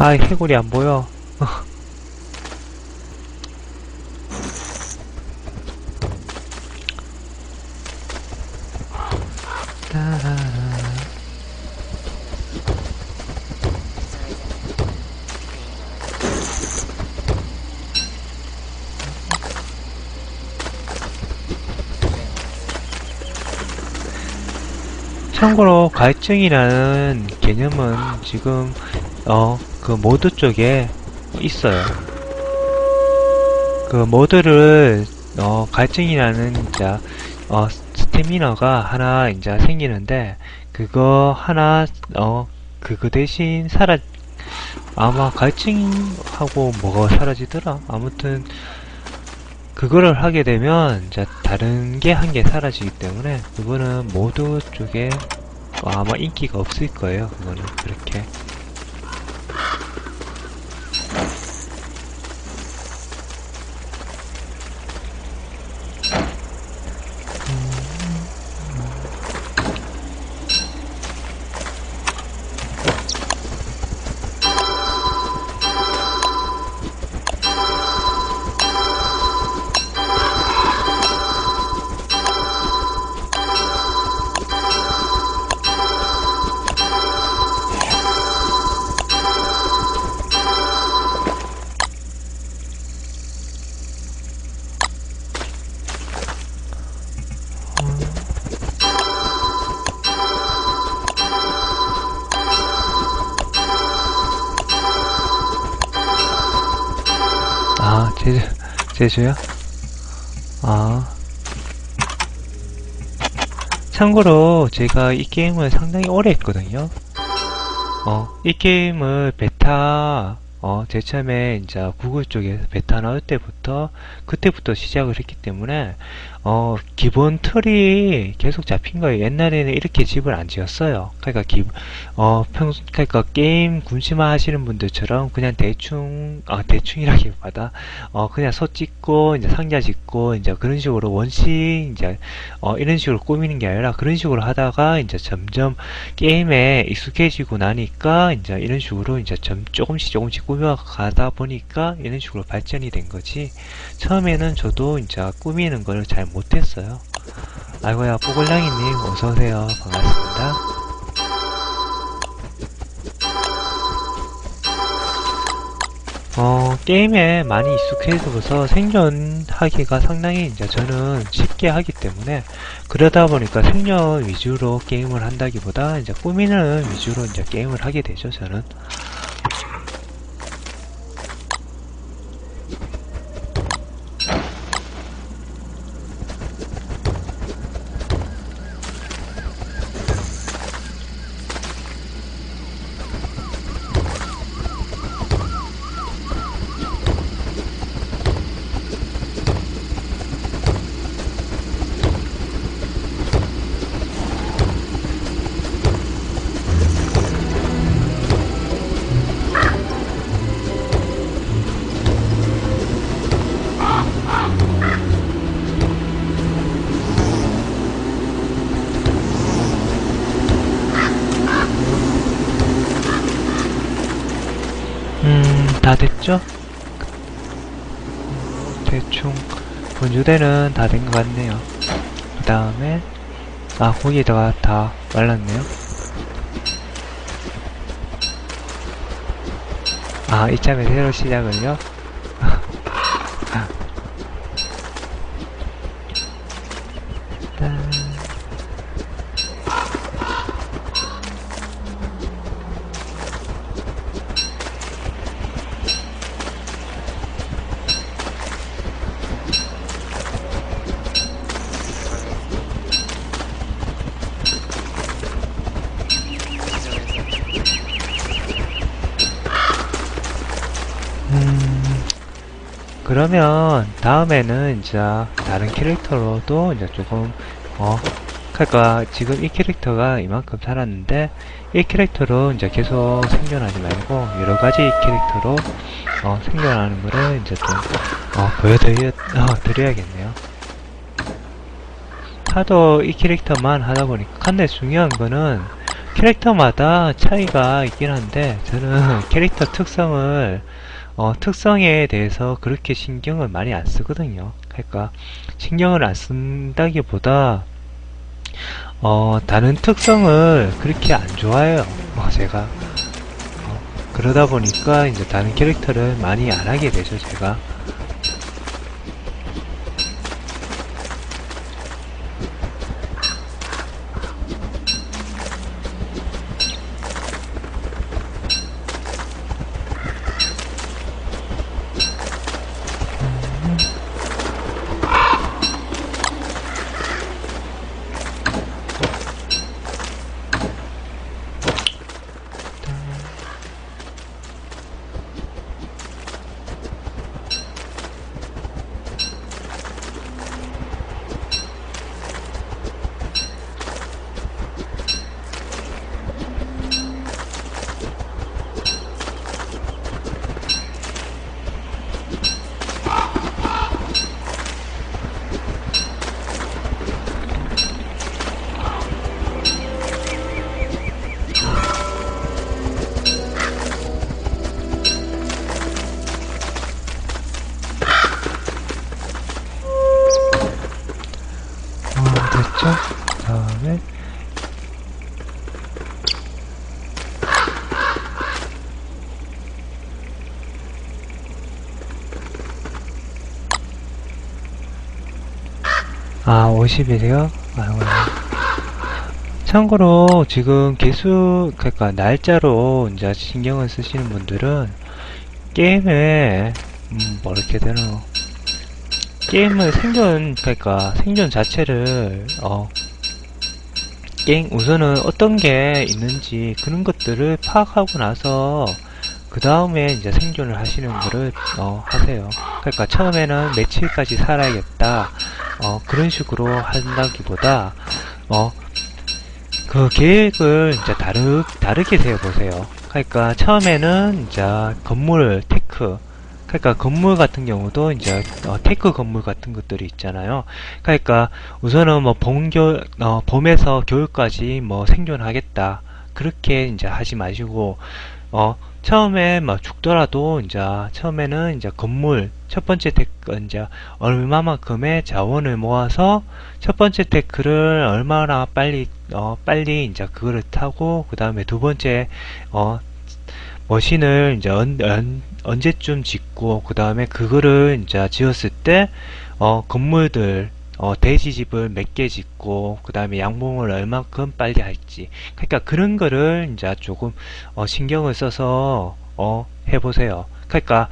아, 해골이 안 보여. 참고로 갈증이라는 개념은 지금 어 그 모드 쪽에 있어요. 그 모드를 어 갈증이라는 이제 어 스태미너가 하나 이제 생기는데 그거 하나 어 그거 대신 사라 아마 갈증하고 뭐가 사라지더라. 아무튼 그거를 하게 되면 이제 다른 게 한 개 사라지기 때문에 그거는 모드 쪽에 어, 아마 인기가 없을 거예요. 그거는 그렇게. 제주, 제주요? 아. 참고로 제가 이 게임을 상당히 오래 했거든요. 어, 이 게임을 베타, 어, 제 처음에 이제 구글 쪽에서 베타 나올 때부터, 그때부터 시작을 했기 때문에, 어, 기본 틀이 계속 잡힌 거예요. 옛날에는 이렇게 집을 안 지었어요. 그러니까 기, 어, 평, 그러니까 게임 군심화 하시는 분들처럼 그냥 대충, 아, 대충이라기보다, 어, 그냥 소 찍고, 이제 상자 짓고, 이제 그런 식으로 원시, 이제, 어, 이런 식으로 꾸미는 게 아니라 그런 식으로 하다가, 이제 점점 게임에 익숙해지고 나니까, 이제 이런 식으로 이제 점, 조금씩 조금씩 꾸며가다 보니까 이런 식으로 발전이 된 거지. 처음에는 저도 이제 꾸미는 걸 잘 못했어요. 아이고야, 뽀글랑이님, 어서오세요. 반갑습니다. 어, 게임에 많이 익숙해져서 생존하기가 상당히 이제 저는 쉽게 하기 때문에 그러다 보니까 생존 위주로 게임을 한다기보다 이제 꾸미는 위주로 이제 게임을 하게 되죠, 저는. 다 됐죠? 대충 분주대는 다 된 것 같네요. 그 다음에 아 거기다가 다 말랐네요. 아 이참에 새로 시작을요? 그러면 다음에는 이제 다른 캐릭터로도 이제 조금 어 그러니까 지금 이 캐릭터가 이만큼 살았는데 이 캐릭터로 이제 계속 생존하지 말고 여러 가지 캐릭터로 어 생존하는 거를 이제 좀 어, 보여드려 어, 드려야겠네요. 하도 이 캐릭터만 하다 보니까 근데 중요한 거는 캐릭터마다 차이가 있긴 한데 저는 캐릭터 특성을 어, 특성에 대해서 그렇게 신경을 많이 안 쓰거든요. 그러니까 신경을 안 쓴다기보다 어, 다른 특성을 그렇게 안 좋아해요. 어, 제가 어, 그러다 보니까 이제 다른 캐릭터를 많이 안 하게 되죠. 제가 아 50이세요? 아이고 참고로 지금 개수 그러니까 날짜로 이제 신경을 쓰시는 분들은 게임에 음, 뭐 이렇게 되노 게임을 생존 그러니까 생존 자체를 어 게임 우선은 어떤 게 있는지 그런 것들을 파악하고 나서 그 다음에 이제 생존을 하시는 거를 어 하세요. 그러니까 처음에는 며칠까지 살아야겠다 어 그런 식으로 한다기보다 어 그 계획을 이제 다르 다르게 세워 보세요. 그러니까 처음에는 이제 건물 테크 그러니까 건물 같은 경우도 이제 어, 테크 건물 같은 것들이 있잖아요. 그러니까 우선은 뭐 봄, 겨울, 어, 봄에서 겨울까지 뭐 생존하겠다. 그렇게 이제 하지 마시고, 어, 처음에 뭐 죽더라도 이제 처음에는 이제 건물 첫 번째 테크 이제 얼마만큼의 자원을 모아서 첫 번째 테크를 얼마나 빨리 어 빨리 이제 그거를 타고 그 다음에 두 번째 어 머신을 이제 언, 언, 언제쯤 짓고 그 다음에 그거를 이제 지었을 때 어, 건물들 어, 돼지집을 몇 개 짓고 그 다음에 양봉을 얼만큼 빨리 할지 그러니까 그런 거를 이제 조금 어, 신경을 써서 어, 해보세요. 그러니까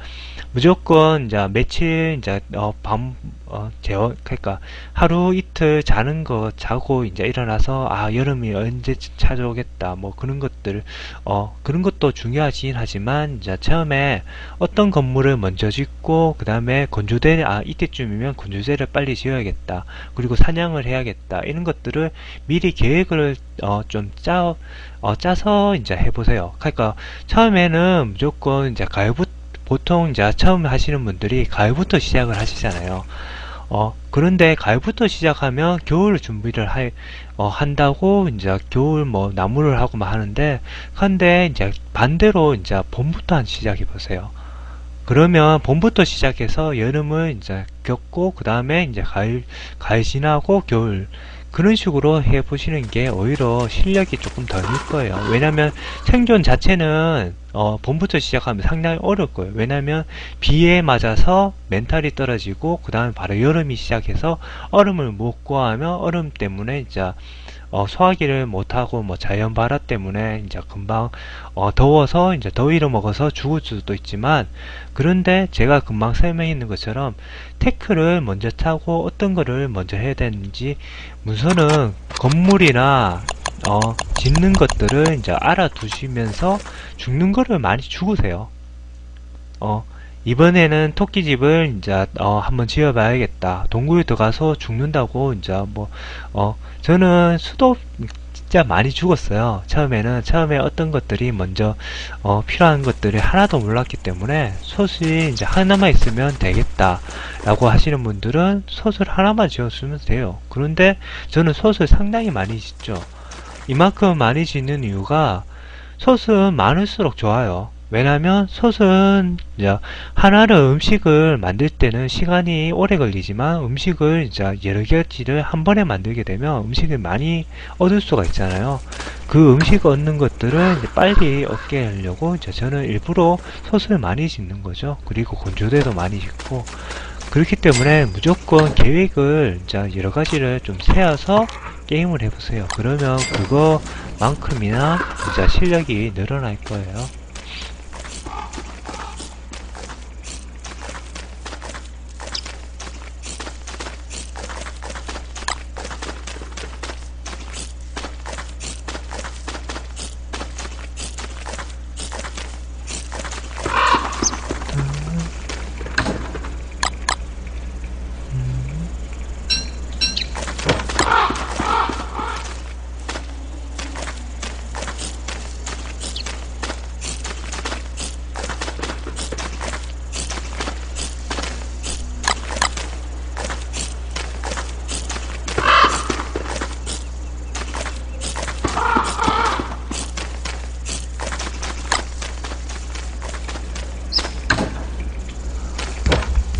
무조건 이제 며칠 이제 어, 밤 어, 재워 그러니까 하루 이틀 자는 거 자고 이제 일어나서 아 여름이 언제쯤 찾아오겠다 뭐 그런 것들 어 그런 것도 중요하긴 하지만 이제 처음에 어떤 건물을 먼저 짓고 그 다음에 건조대 아 이때쯤이면 건조대를 빨리 지어야겠다 그리고 사냥을 해야겠다 이런 것들을 미리 계획을 어 좀짜 어, 짜서 이제 해보세요. 그러니까 처음에는 무조건 이제 가을부터 보통 이제 처음 하시는 분들이 가을부터 시작을 하시잖아요. 어, 그런데 가을부터 시작하면 겨울 준비를 할, 어, 한다고 이제 겨울 뭐 나무를 하고 막 하는데, 근데 이제 반대로 이제 봄부터 한 시작해 보세요. 그러면 봄부터 시작해서 여름을 이제 겪고, 그 다음에 이제 가을, 가을 지나고 겨울, 그런 식으로 해 보시는 게 오히려 실력이 조금 덜 늘 거예요. 왜냐면 생존 자체는 어, 봄부터 시작하면 상당히 어려울 거예요. 왜냐면 비에 맞아서 멘탈이 떨어지고 그 다음에 바로 여름이 시작해서 얼음을 못 구하면 얼음 때문에 이제 어, 소화기를 못하고 뭐 자연 발화 때문에 이제 금방 어, 더워서 이제 더위를 먹어서 죽을 수도 있지만 그런데 제가 금방 설명했는 것처럼 테크를 먼저 타고 어떤 거를 먼저 해야 되는지 우선은 건물이나 어, 짓는 것들을 이제 알아두시면서 죽는 거를 많이 죽으세요. 어, 이번에는 토끼집을 이제 어, 한번 지어봐야겠다. 동굴에 들어가서 죽는다고 이제 뭐 어, 저는 수도 진짜 많이 죽었어요. 처음에는 처음에 어떤 것들이 먼저 어, 필요한 것들이 하나도 몰랐기 때문에 솥이 이제 하나만 있으면 되겠다라고 하시는 분들은 솥을 하나만 지었으면 돼요. 그런데 저는 솥을 상당히 많이 짓죠. 이만큼 많이 짓는 이유가 솥은 많을수록 좋아요. 왜냐면 솥은 이제 하나를 음식을 만들 때는 시간이 오래 걸리지만 음식을 이제 여러 가지를 한 번에 만들게 되면 음식을 많이 얻을 수가 있잖아요. 그 음식 얻는 것들을 빨리 얻게 하려고 이제 저는 일부러 솥을 많이 짓는 거죠. 그리고 건조대도 많이 짓고 그렇기 때문에 무조건 계획을 이제 여러 가지를 좀 세워서 게임을 해보세요. 그러면 그거만큼이나 이제 실력이 늘어날 거예요.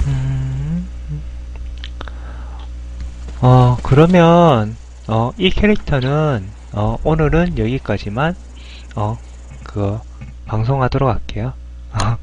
음. 어, 그러면, 어, 이 캐릭터는, 어, 오늘은 여기까지만, 어, 그, 방송하도록 할게요. 어,